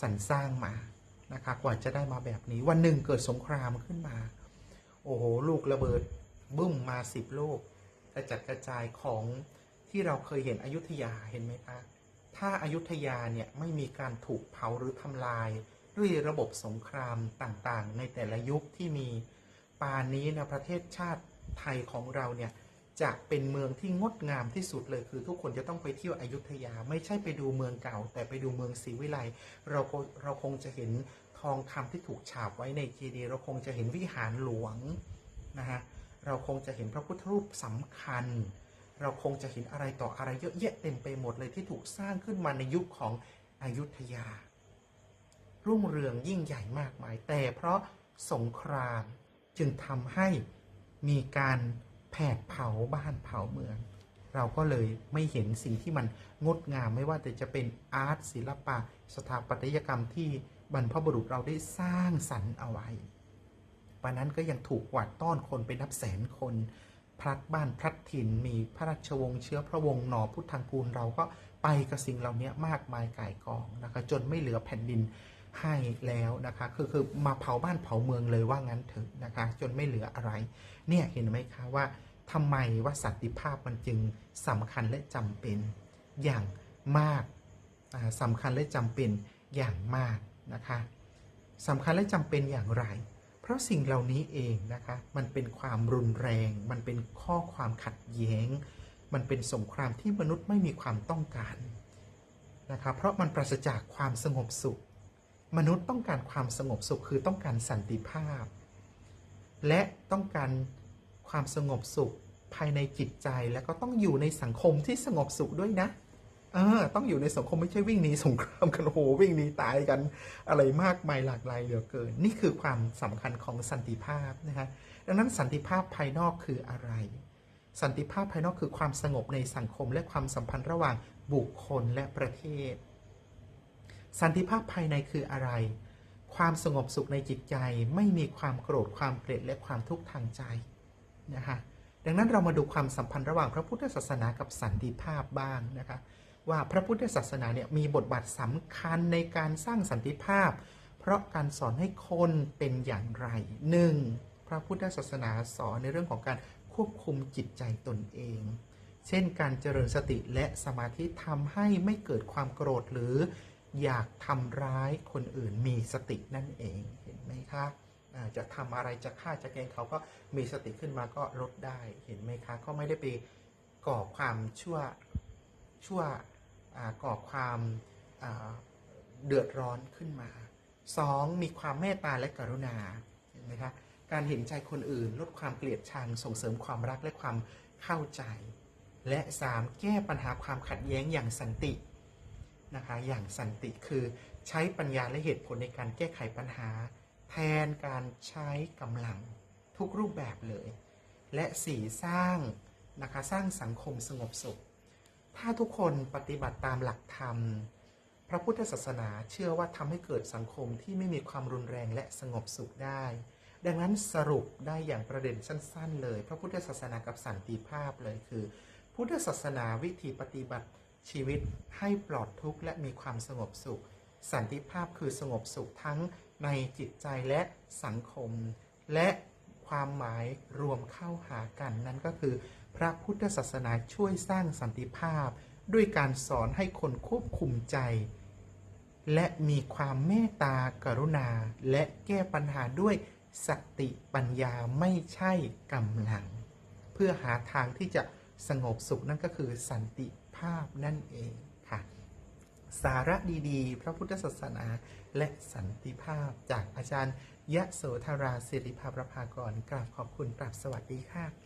สรรสร้างมานะคะกว่าจะได้มาแบบนี้ วันหนึ่งเกิดสงครามขึ้นมา โอ้โห ลูกระเบิดบึ้มมาสิบลูกกระจัดกระจายของที่เราเคยเห็นอยุธยาเห็นไหมคะถ้าอายุทยาเนี่ยไม่มีการถูกเผาหรือทำลาย ด้วยระบบสงครามต่างๆ ในแต่ละยุคที่มีปานนี้นะประเทศชาติไทยของเราเนี่ย จะเป็นเมืองที่งดงามที่สุดเลยคือ ทุกคนจะต้องไปเที่ยวอยุธยา ไม่ใช่ไปดูเมืองเก่า แต่ไปดูเมืองศรีวิไลเราเราคงจะเห็นทองคำที่ถูกฉาบไว้ในเจดีย์เราคงจะเห็นวิหารหลวงนะฮะเราคงจะเห็นพระพุทธรูปสำคัญ เราคงจะเห็นอะไรต่ออะไรเยอะแยะเต็มไปหมดเลยที่ถูกสร้างขึ้นมาในยุคของอยุธยา รุ่งเรืองยิ่งใหญ่มากมาย แต่เพราะสงครามจึงทำให้มีการ แผดเผาบ้านเผาเมือง เราก็เลยไม่เห็นสิ่งที่มันงดงามไม่ว่าแต่จะเป็นอาร์ตศิลปะ สถาปัตยกรรมที่บรรพบุรุษเราได้สร้างสรรค์เอาไว้ปานนั้นก็ยังถูกกวาดต้อนคนเป็นนับแสนคนพลัดบ้านพลัดถิ่นมีพระราชวงศ์เชื้อพระวงศ์หนอพุทธังกูลเราก็ไปกับสิ่งเหล่านี้มากมายก่ายกองนะคะจนไม่เหลือแผ่นดิน ให้แล้วนะคะคือคือมาเผาบ้านเผาเมืองเลยว่างั้นเถอะนะคะจนไม่เหลืออะไร เนี่ยเห็นไหมคะว่าทำไมว่าสันติภาพมันจึงสำคัญและจำเป็นอย่างมากอ่าสำคัญและจำเป็นอย่างมากนะคะสำคัญและจำเป็นอย่างไร เพราะสิ่งเหล่านี้เองนะคะมันเป็นความรุนแรง มันเป็นข้อความขัดแย้ง มันเป็นสงครามที่มนุษย์ไม่มีความต้องการนะคะเพราะมันปราศจากความสงบสุข มนุษย์ต้องการความสงบสุขคือต้องการสันติภาพ และต้องการความสงบสุขภายในจิตใจแล้วก็ต้องอยู่ในสังคมที่สงบสุขด้วยนะเออต้องอยู่ในสังคมไม่ใช่วิ่งหนีสงครามกันโอ้โหวิ่งหนีตายกันอะไรมากมายหลากหลายเหลือเกิน นี่คือความสำคัญของสันติภาพนะคะดังนั้นสันติภาพภายนอกคืออะไร สันติภาพภายนอกคือความสงบในสังคมและความสัมพันธ์ระหว่างบุคคลและประเทศ สันติภาพภายในคืออะไร ความสงบสุขในจิตใจ ไม่มีความโกรธความเกลียดและความทุกข์ทางใจนะคะดังนั้นเรามาดูความสัมพันธ์ระหว่างพระพุทธศาสนากับสันติภาพบ้างนะคะว่าพระพุทธศาสนาเนี่ยมีบทบาทสำคัญในการสร้างสันติภาพ เพราะการสอนให้คนเป็นอย่างไรหนึ่งพระพุทธศาสนาสอนในเรื่องของการควบคุมจิตใจตนเอง เช่นการเจริญสติและสมาธิทำให้ไม่เกิดความโกรธหรือ อยากทำร้ายคนอื่นมีสตินั่นเองเห็นไหมคะจะทำอะไรจะฆ่าจะแกงเขาก็มีสติขึ้นมาก็ลดได้เห็นไหมคะก็ไม่ได้ไปก่อความชั่วชั่วก่อความเดือดร้อนขึ้นมาสองมีความเมตตาและกรุณาเห็นไหมคะการเห็นใจคนอื่นลดความเกลียดชังส่งเสริมความรักและความเข้าใจ และสามแก้ปัญหาความขัดแย้งอย่างสันติ นะคะอย่างสันติคือใช้ปัญญาและเหตุผลในการแก้ไขปัญหา แทนการใช้กำลังทุกรูปแบบเลย และสี่สร้างนะคะสร้างสังคมสงบสุข ถ้าทุกคนปฏิบัติตามหลักธรรม พระพุทธศาสนาเชื่อว่าทำให้เกิดสังคมที่ไม่มีความรุนแรงและสงบสุขได้ ดังนั้นสรุปได้อย่างประเด็นสั้น ๆ เลย พระพุทธศาสนากับสันติภาพเลยคือ พุทธศาสนาวิธีปฏิบัติ ชีวิตให้ปลอดทุกข์และมีความสงบสุข สันติภาพคือสงบสุขทั้งในจิตใจและสังคม และความหมายรวมเข้าหากันนั่นก็คือ พระพุทธศาสนาช่วยสร้างสันติภาพ ด้วยการสอนให้คนควบคุมใจ และมีความเมตตากรุณา และแก้ปัญหาด้วยสติปัญญาไม่ใช่กำลัง เพื่อหาทางที่จะสงบสุขนั่นก็คือสันติ ภาพนั่นเองค่ะ สาระดีๆ พระพุทธศาสนาและสันติภาพจากอาจารย์ยะโสธราศิริภาประภากรกราบขอบคุณกราบสวัสดีค่ะ